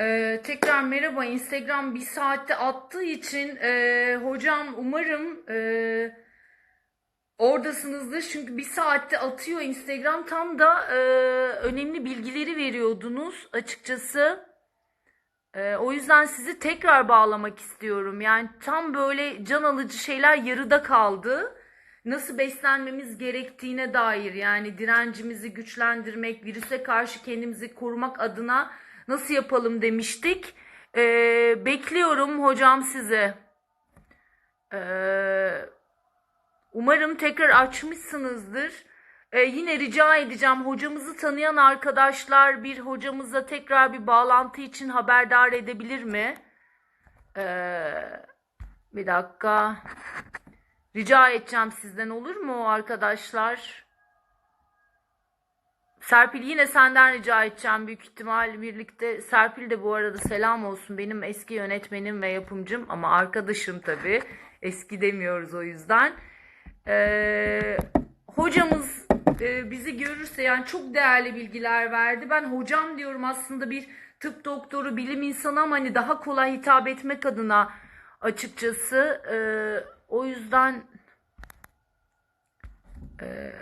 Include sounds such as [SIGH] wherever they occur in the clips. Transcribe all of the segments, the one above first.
Ee, tekrar merhaba. Instagram bir saatte attığı için e, hocam umarım e, oradasınızdır. Çünkü bir saatte atıyor Instagram. Tam da e, önemli bilgileri veriyordunuz açıkçası. E, o yüzden sizi tekrar bağlamak istiyorum. Yani tam böyle can alıcı şeyler yarıda kaldı. Nasıl beslenmemiz gerektiğine dair yani direncimizi güçlendirmek, virüse karşı kendimizi korumak adına nasıl yapalım demiştik. E, bekliyorum hocam sizi. E, Umarım tekrar açmışsınızdır. Ee, yine rica edeceğim hocamızı tanıyan arkadaşlar bir hocamıza tekrar bir bağlantı için haberdar edebilir mi? Ee, bir dakika. Rica edeceğim sizden olur mu arkadaşlar? Serpil yine senden rica edeceğim büyük ihtimal birlikte. Serpil de bu arada selam olsun benim eski yönetmenim ve yapımcım ama arkadaşım tabii. Eski demiyoruz o yüzden. Ee, hocamız e, bizi görürse yani çok değerli bilgiler verdi. Ben hocam diyorum aslında bir tıp doktoru, bilim insanı ama hani daha kolay hitap etmek adına açıkçası. Ee, o yüzden ee,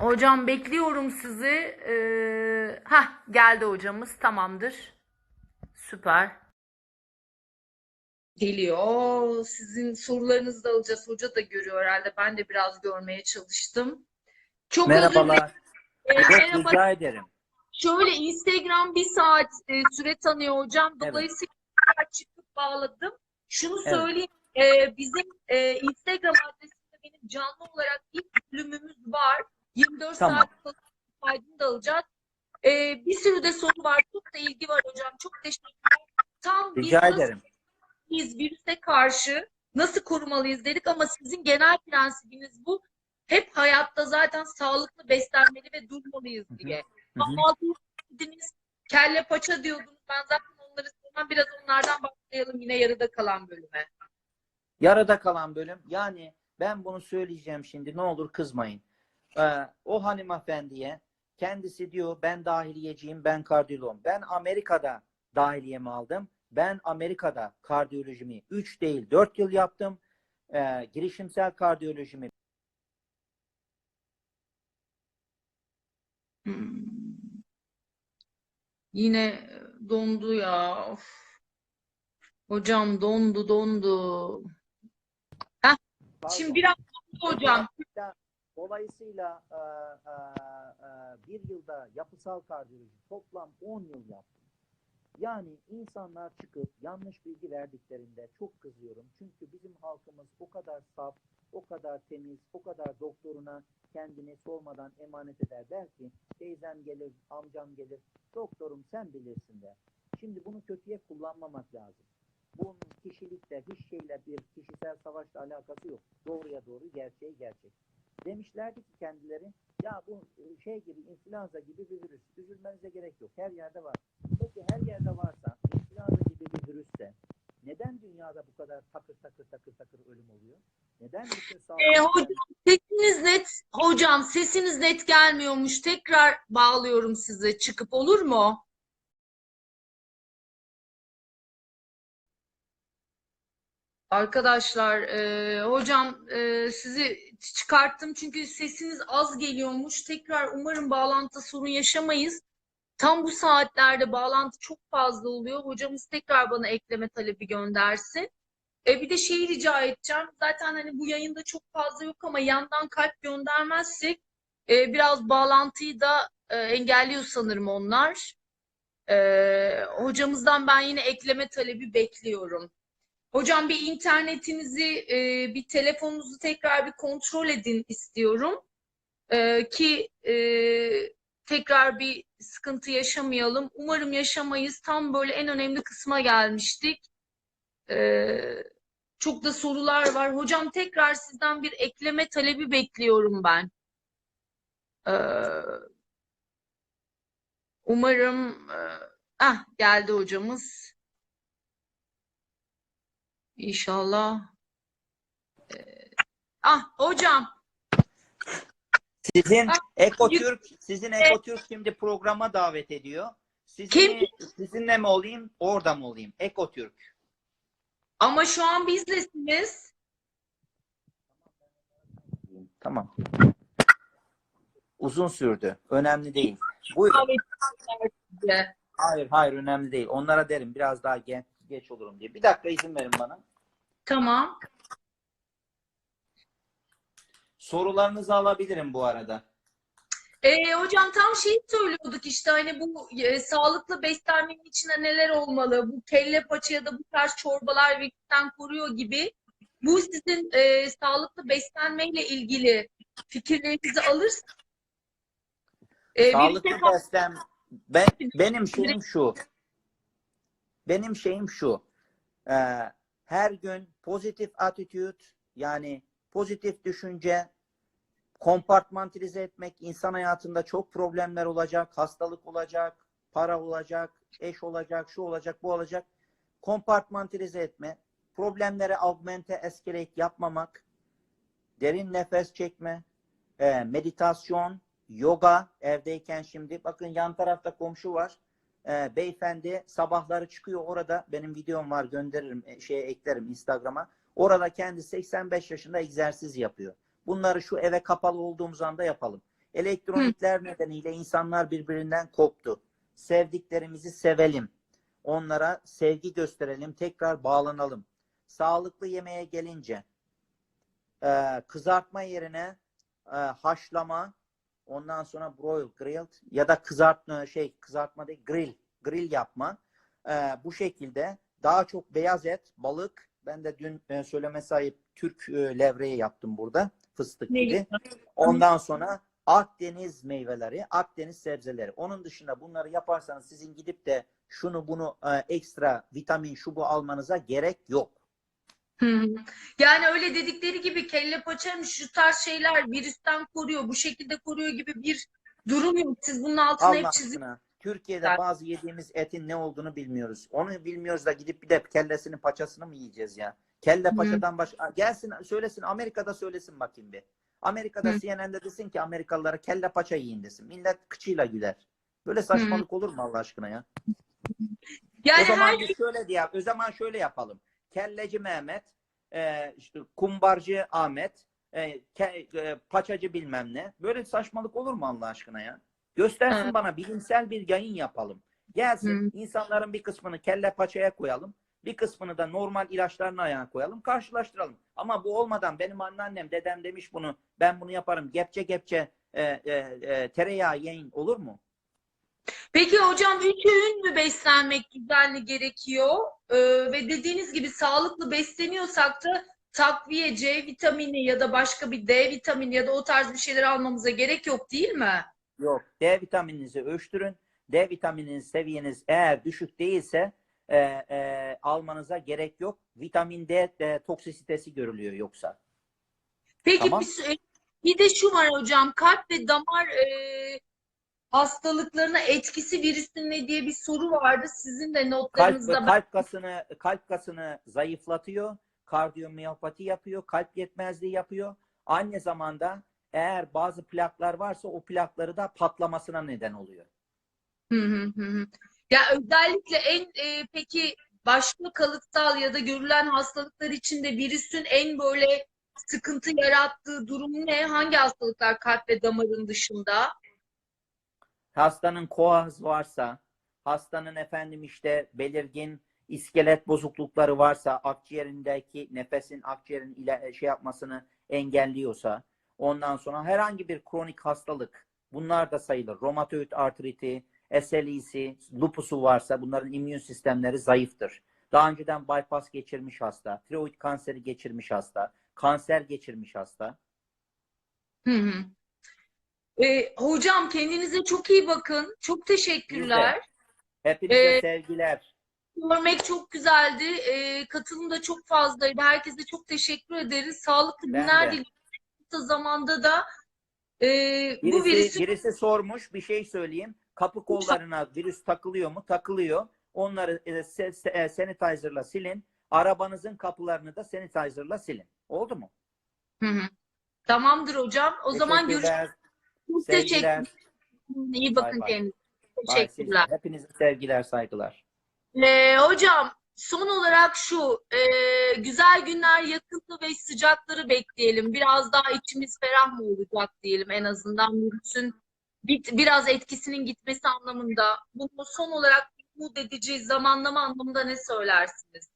hocam bekliyorum sizi. Ee, hah geldi hocamız tamamdır. Süper. Geliyor. Sizin sorularınızı da alacağız. Hoca da görüyor herhalde. Ben de biraz görmeye çalıştım. Çok özür dilerim. Merhabalar. Ee, merhaba. rica ederim. Şöyle Instagram bir saat e, süre tanıyor hocam. Evet. Dolayısıyla çıkıp bağladım. Şunu Evet. söyleyeyim. e, bizim e, Instagram benim canlı olarak ilk bölümümüz var. 24 Tamam. saat sonra kaydını da alacağız. E, bir sürü de soru var. Çok da ilgi var hocam. Çok teşekkürler. Tam biz Rica nasıl ederim. biz virüse karşı nasıl korumalıyız dedik ama sizin genel prensibiniz bu. Hep hayatta zaten sağlıklı beslenmeli ve durmalıyız diye. Ama dediniz kelle paça diyordunuz. Ben zaten onları sevmem. Biraz onlardan başlayalım yine yarıda kalan bölüme. Yarıda kalan bölüm. Yani ben bunu söyleyeceğim şimdi. Ne olur kızmayın. Ee, o hanımefendiye kendisi diyor ben dahiliyeciyim, ben kardiyoloğum. Ben Amerika'da dahiliyemi aldım. Ben Amerika'da kardiyolojimi 3 değil 4 yıl yaptım. Ee, girişimsel kardiyolojimi. [CLEARS THROAT] Yine dondu ya. Of. Hocam dondu dondu. Şimdi biraz hocam. Dolayısıyla e, e, e, bir yılda yapısal kardiyoloji toplam 10 yıl yaptım. Yani insanlar çıkıp yanlış bilgi verdiklerinde çok kızıyorum. Çünkü bizim halkımız o kadar saf, o kadar temiz, o kadar doktoruna kendini sormadan emanet eder. Der ki teyzem gelir, amcam gelir, doktorum sen bilirsin der. Şimdi bunu kötüye kullanmamak lazım. Bunun kişilikle, hiç şeyle bir kişisel savaşla alakası yok. Doğruya doğru, gerçeğe gerçek. Demişlerdi ki kendileri, ya bu e, şey gibi, influenza gibi bir virüs. Üzülmenize gerek yok. Her yerde var. Peki her yerde varsa, influenza gibi bir virüsse, neden dünyada bu kadar takır takır takır takır ölüm oluyor? Neden bütün sağlık... Ee, hocam sesiniz net, hocam sesiniz net gelmiyormuş. Tekrar bağlıyorum sizi. Çıkıp olur mu? Arkadaşlar, e, hocam e, sizi çıkarttım çünkü sesiniz az geliyormuş. Tekrar umarım bağlantı sorun yaşamayız. Tam bu saatlerde bağlantı çok fazla oluyor. Hocamız tekrar bana ekleme talebi göndersin. E, bir de şeyi rica edeceğim. Zaten hani bu yayında çok fazla yok ama yandan kalp göndermezsek e, biraz bağlantıyı da e, engelliyor sanırım onlar. E, hocamızdan ben yine ekleme talebi bekliyorum. Hocam bir internetinizi, e, bir telefonunuzu tekrar bir kontrol edin istiyorum. E, ki e, tekrar bir sıkıntı yaşamayalım. Umarım yaşamayız. Tam böyle en önemli kısma gelmiştik. E, çok da sorular var. Hocam tekrar sizden bir ekleme talebi bekliyorum ben. E, umarım e, ah geldi hocamız. İnşallah. Ee, ah hocam. Sizin Ah, Ekotürk, sizin Ekotürk şimdi programa davet ediyor. Sizinle, sizinle mi olayım, orada mı olayım? Ekotürk. Ama şu an bizlesiniz. Tamam. Uzun sürdü. Önemli değil. Buyurun. Hayır, hayır önemli değil. Onlara derim biraz daha geç, geç olurum diye. Bir dakika izin verin bana. Tamam. Sorularınızı alabilirim bu arada. Ee, hocam tam şeyi söylüyorduk işte hani bu e, sağlıklı beslenmenin içinde neler olmalı? Bu kelle paça ya da bu tarz çorbalar virüsten koruyor gibi. Bu sizin e, sağlıklı beslenmeyle ilgili fikirlerinizi alırsa e, Sağlıklı virüse beslen ben benim şeyim şu. Benim şeyim şu. Ee, her gün pozitif attitude yani pozitif düşünce kompartmantilize etmek insan hayatında çok problemler olacak, hastalık olacak, para olacak, eş olacak, şu olacak, bu olacak. Kompartmantilize etme, problemlere augmente, escalate yapmamak, derin nefes çekme, e, meditasyon, yoga evdeyken şimdi bakın yan tarafta komşu var. E, beyefendi sabahları çıkıyor orada benim videom var gönderirim e, şeye eklerim Instagram'a. Orada kendi 85 yaşında egzersiz yapıyor. Bunları şu eve kapalı olduğumuz anda yapalım. Elektronikler nedeniyle insanlar birbirinden koptu. Sevdiklerimizi sevelim. Onlara sevgi gösterelim. Tekrar bağlanalım. Sağlıklı yemeğe gelince e, kızartma yerine e, haşlama ondan sonra broil grilled ya da kızartma şey kızartma değil grill grill yapma. E, bu şekilde. Daha çok beyaz et balık. Ben de dün e, söyleme sahip Türk e, levreği yaptım burada fıstık Ne gibi. ondan sonra Akdeniz meyveleri Akdeniz sebzeleri. Onun dışında bunları yaparsanız sizin gidip de şunu bunu e, ekstra vitamin şu bu almanıza gerek yok. Hı. Yani öyle dedikleri gibi kelle paça şu tarz şeyler virüsten koruyor, bu şekilde koruyor gibi bir durum yok. Siz bunun altına Allah hep çizip aşkına. Türkiye'de Evet. bazı yediğimiz etin ne olduğunu bilmiyoruz. Onu bilmiyoruz da gidip bir de kellesini paçasını mı yiyeceğiz ya? Kelle Hı. paçadan baş gelsin söylesin Amerika'da söylesin bakayım bir. Amerika'da Hı. CNN'de desin ki Amerikalılara kelle paça yiyin desin. Millet kıçıyla güler. Böyle saçmalık olur mu Allah aşkına ya? yani o zaman her biz şöyle diye, o zaman şöyle yapalım. Kelleci Mehmet, e, işte kumbarcı Ahmet, e, ke- e, paçacı bilmem ne. Böyle saçmalık olur mu Allah aşkına ya? Göstersin Evet. bana bilimsel bir yayın yapalım. Gelsin Hı. insanların bir kısmını kelle paçaya koyalım. Bir kısmını da normal ilaçlarına ayağına koyalım. Karşılaştıralım. Ama bu olmadan benim anneannem, dedem demiş bunu. Ben bunu yaparım. Gepçe gepçe e, e, e, tereyağı yiyin olur mu? Peki hocam üç öğün mü beslenmek düzenli gerekiyor? Ee, ve dediğiniz gibi sağlıklı besleniyorsak da takviye C vitamini ya da başka bir D vitamini ya da o tarz bir şeyler almamıza gerek yok değil mi? Yok. D vitamininizi ölçtürün. D vitaminin seviyeniz eğer düşük değilse e, e, almanıza gerek yok. Vitamin D de toksisitesi görülüyor yoksa. Peki Tamam. bir, bir de şu var hocam kalp ve damar e, hastalıklarına etkisi virüsün ne diye bir soru vardı. Sizin de Kalp, notlarınızda ben- kalp kasını kalp kasını zayıflatıyor. Kardiyomiyopati yapıyor. Kalp yetmezliği yapıyor. Aynı zamanda eğer bazı plaklar varsa o plakları da patlamasına neden oluyor. Hı hı hı hı. Ya özellikle en e, peki başka kalıtsal ya da görülen hastalıklar içinde virüsün en böyle sıkıntı yarattığı durum ne? Hangi hastalıklar kalp ve damarın dışında? Hastanın koaz varsa, hastanın efendim işte belirgin iskelet bozuklukları varsa, akciğerindeki nefesin akciğerin ile şey yapmasını engelliyorsa, ondan sonra herhangi bir kronik hastalık, bunlar da sayılır. Romatoid artriti, SLE'si, lupusu varsa bunların immün sistemleri zayıftır. Daha önceden bypass geçirmiş hasta, tiroid kanseri geçirmiş hasta, kanser geçirmiş hasta. Hı hı. E, hocam kendinize çok iyi bakın. Çok teşekkürler. Hepinize Ee, sevgiler. Görmek çok güzeldi. E, katılım da çok fazlaydı. Herkese çok teşekkür ederiz. Sağlıklı Ben günler diliyorum. Kısa zamanda da e, bu Birisi, virüsü birisi sormuş bir şey söyleyeyim. Kapı kollarına virüs takılıyor mu? Takılıyor. Onları e, se- e, sanitizer'la silin. Arabanızın kapılarını da sanitizer'la silin. Oldu mu? Hı hı. Tamamdır hocam. O zaman görüşürüz. Sevgiler. İyi bakın bay. kendinize. Bye. Teşekkürler. Hepinize sevgiler, saygılar. Ee, hocam son olarak şu e, güzel günler yakında ve sıcakları bekleyelim. Biraz daha içimiz ferah mı olacak diyelim en azından virüsün bit, biraz etkisinin gitmesi anlamında. Bunu son olarak umut edici zamanlama anlamında ne söylersiniz?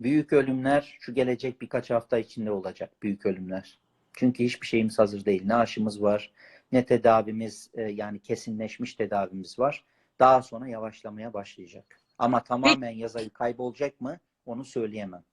Büyük ölümler şu gelecek birkaç hafta içinde olacak. Büyük ölümler. Çünkü hiçbir şeyimiz hazır değil. Ne aşımız var, ne tedavimiz e, yani kesinleşmiş tedavimiz var. Daha sonra yavaşlamaya başlayacak. Ama tamamen yazayı kaybolacak mı? Onu söyleyemem.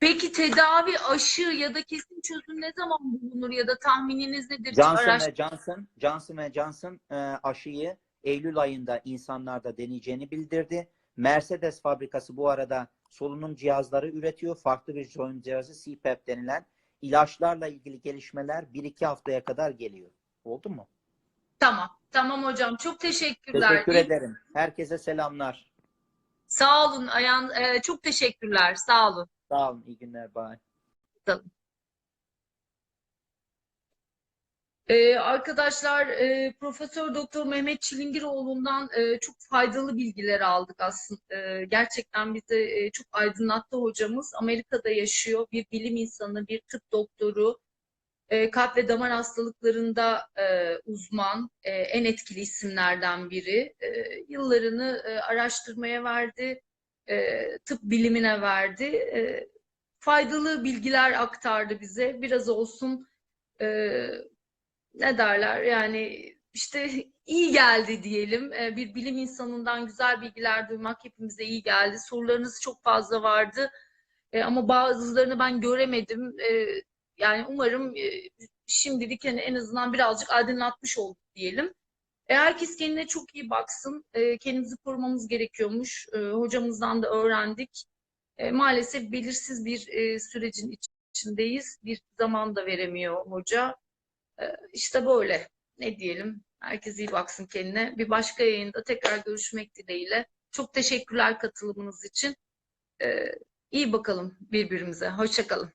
Peki tedavi, aşı ya da kesin çözüm ne zaman bulunur ya da tahmininiz nedir? Johnson araş- ve Johnson, Johnson ve Johnson e, aşıyı Eylül ayında insanlarda deneyeceğini bildirdi. Mercedes fabrikası bu arada solunum cihazları üretiyor. Farklı bir solunum cihazı CPAP denilen ilaçlarla ilgili gelişmeler 1-2 haftaya kadar geliyor. Oldu mu? Tamam, tamam hocam. Çok teşekkürler. Teşekkür ederim. Herkese selamlar. Sağ olun Ayhan. Ee, çok teşekkürler. Sağ olun. Sağ olun. İyi günler. Bye. Ee, arkadaşlar e, Profesör Doktor Mehmet Çilingiroğlu'ndan e, çok faydalı bilgiler aldık aslında. E, gerçekten bizi e, çok aydınlattı hocamız. Amerika'da yaşıyor. Bir bilim insanı, bir tıp doktoru. E, kalp ve damar hastalıklarında e, uzman, e, en etkili isimlerden biri. E, yıllarını e, araştırmaya verdi, e, tıp bilimine verdi. E, faydalı bilgiler aktardı bize. Biraz olsun e, ne derler yani işte iyi geldi diyelim. Ee, Bir bilim insanından güzel bilgiler duymak hepimize iyi geldi. Sorularınız çok fazla vardı Ee, ama bazılarını ben göremedim. Ee, Yani umarım e, şimdilik hani en azından birazcık aydınlatmış olduk diyelim. E, Herkes kendine çok iyi baksın. E, Kendimizi korumamız gerekiyormuş. Hocamızdan da öğrendik. Maalesef belirsiz bir sürecin içindeyiz. Bir zaman da veremiyor hoca. Ee, İşte böyle. Ne diyelim? Herkes iyi baksın kendine. Bir başka yayında tekrar görüşmek dileğiyle. Çok teşekkürler katılımınız için. Ee, iyi bakalım birbirimize. Hoşça kalın.